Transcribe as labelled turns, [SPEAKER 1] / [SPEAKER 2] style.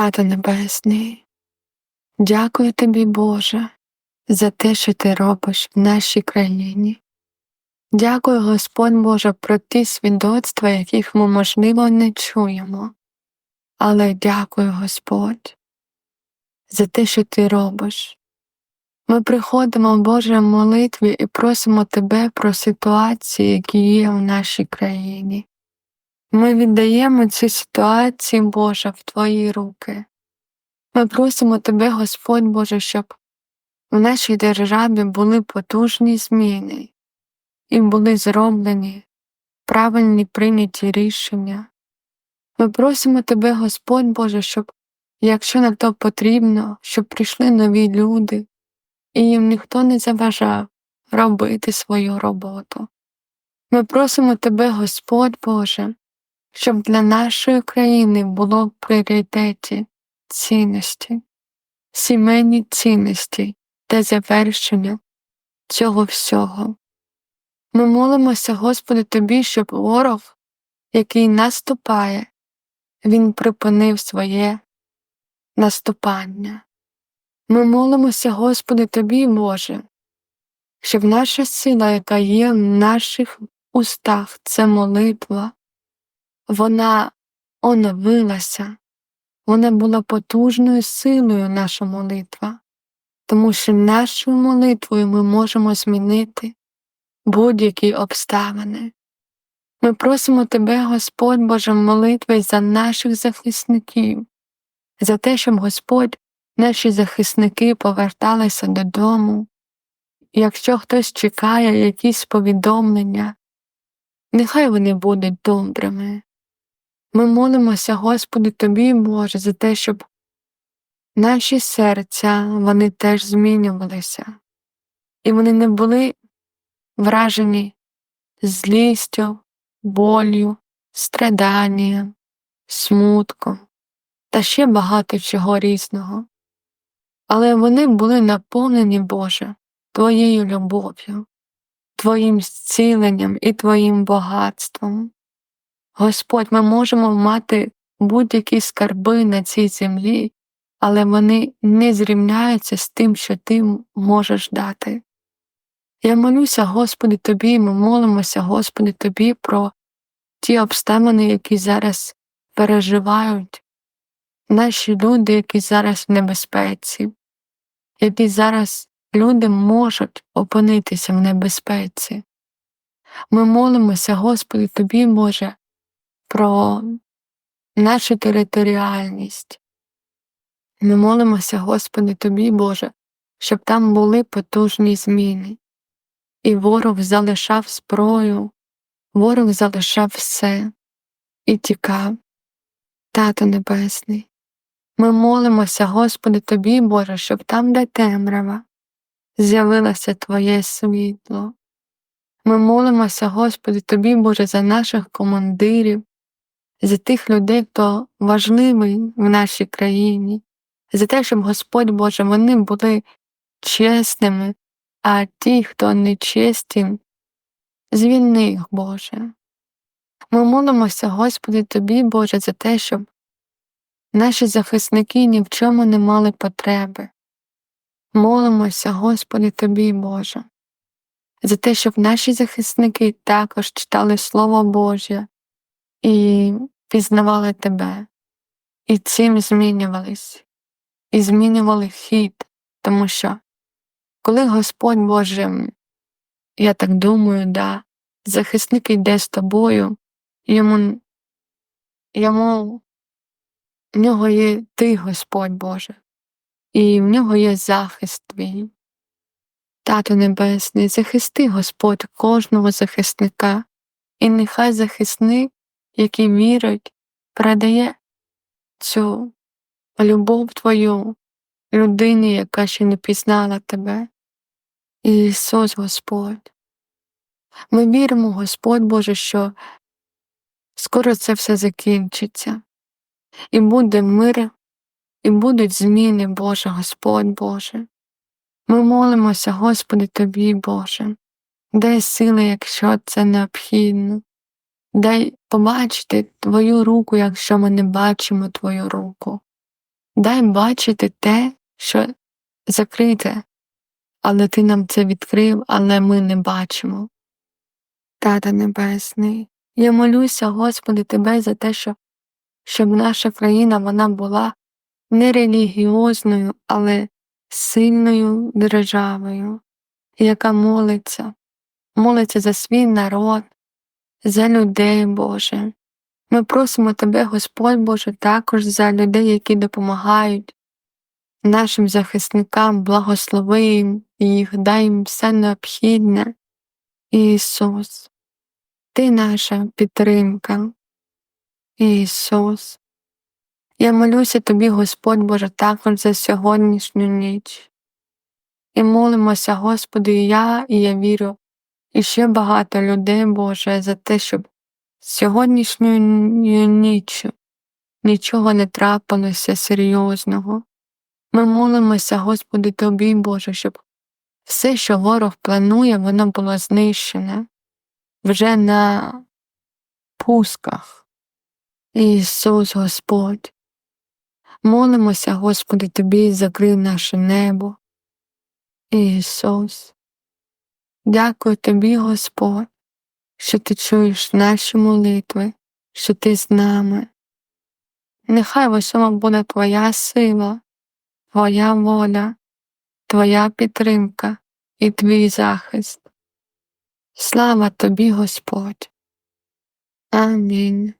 [SPEAKER 1] Тато Небесний, дякую тобі, Боже, за те, що ти робиш в нашій країні. Дякую, Господь Боже, про ті свідоцтва, яких ми, можливо, не чуємо. Але дякую, Господь, за те, що ти робиш. Ми приходимо, Боже, в молитві і просимо Тебе про ситуації, які є в нашій країні. Ми віддаємо ці ситуації, Боже, в Твої руки. Ми просимо Тебе, Господь Боже, щоб в нашій державі були потужні зміни і були зроблені правильні прийняті рішення. Ми просимо Тебе, Господь Боже, щоб, якщо на то потрібно, щоб прийшли нові люди, і їм ніхто не заважав робити свою роботу. Ми просимо Тебе, Господь Боже, щоб для нашої країни було в пріоритеті цінності, сімейні цінності та завершення цього всього. Ми молимося, Господи, Тобі, щоб ворог, який наступає, він припинив своє наступання. Ми молимося, Господи, Тобі, Боже, щоб наша сила, яка є в наших устах, це молитва, вона оновилася, вона була потужною силою наша молитва, тому що нашою молитвою ми можемо змінити будь-які обставини. Ми просимо Тебе, Господь Боже, молитви за наших захисників, за те, щоб Господь, наші захисники поверталися додому. Якщо хтось чекає якісь повідомлення, нехай вони будуть добрими. Ми молимося, Господи, Тобі, Боже, за те, щоб наші серця вони теж змінювалися, і вони не були вражені злістю, болю, страданням, смутком та ще багато чого різного. Але вони були наповнені, Боже, Твоєю любов'ю, Твоїм зціленням і Твоїм багатством. Господь, ми можемо мати будь-які скарби на цій землі, але вони не зрівняються з тим, що Ти можеш дати. Я молюся, Господи, Тобі, ми молимося, Господи, Тобі про ті обставини, які зараз переживають, наші люди, які зараз в небезпеці, які зараз люди можуть опинитися в небезпеці. Ми молимося, Господи, Тобі, Боже, про нашу територіальність. Ми молимося, Господи, Тобі, Боже, щоб там були потужні зміни. І ворог залишав зброю, ворог залишав все і тікав. Тато Небесний, ми молимося, Господи, Тобі, Боже, щоб там, де темрява, з'явилося Твоє світло. Ми молимося, Господи, Тобі, Боже, за наших командирів, за тих людей, хто важливий в нашій країні, за те, щоб Господь Боже, вони були чесними, а ті, хто нечесті, звільни їх, Боже. Ми молимося, Господи, Тобі, Боже, за те, щоб наші захисники ні в чому не мали потреби. Молимося, Господи, Тобі, Боже, за те, щоб наші захисники також читали Слово Боже і пізнавали Тебе, і цим змінювались, і змінювали хід, тому що коли Господь Боже, я так думаю, да, захисник йде з тобою, йому, йому в нього є ти, Господь Боже, і в нього є захист твій. Тато Небесний, захисти Господь кожного захисника, і нехай захисник, який вірить, передає цю любов Твою людині, яка ще не пізнала тебе. Ісус Господь. Ми віримо, Господь Боже, що скоро це все закінчиться, і буде мир, і будуть зміни, Боже, Господь Боже. Ми молимося, Господи, Тобі, Боже, дай сили, якщо це необхідно, дай побачити Твою руку, якщо ми не бачимо Твою руку. дай бачити те, що закрите, але ти нам це відкрив, але ми не бачимо. Тата Небесний, я молюся, Господи, Тебе за те, що, щоб наша країна вона була не релігіозною, але сильною державою, яка молиться, молиться за свій народ, за людей, Боже. Ми просимо Тебе, Господь Боже, також за людей, які допомагають нашим захисникам, благослови їх, дай їм все необхідне. Ісус, Ти наша підтримка. Ісус. Я молюся Тобі, Господь Боже, також за сьогоднішню ніч. І молимося, Господи, і я, і я вірю, і ще багато людей, Боже, за те, щоб сьогоднішньою ніччю нічого не трапилося серйозного. Ми молимося, Господи, Тобі, Боже, щоб все, що ворог планує, воно було знищене вже на пусках. Ісус Господь. Молимося, Господи, Тобі закрив наше небо. Ісус. Дякую Тобі, Господь, що Ти чуєш наші молитви, що Ти з нами. Нехай в усьому буде Твоя сила, Твоя воля, Твоя підтримка і Твій захист. Слава Тобі, Господь. Амінь.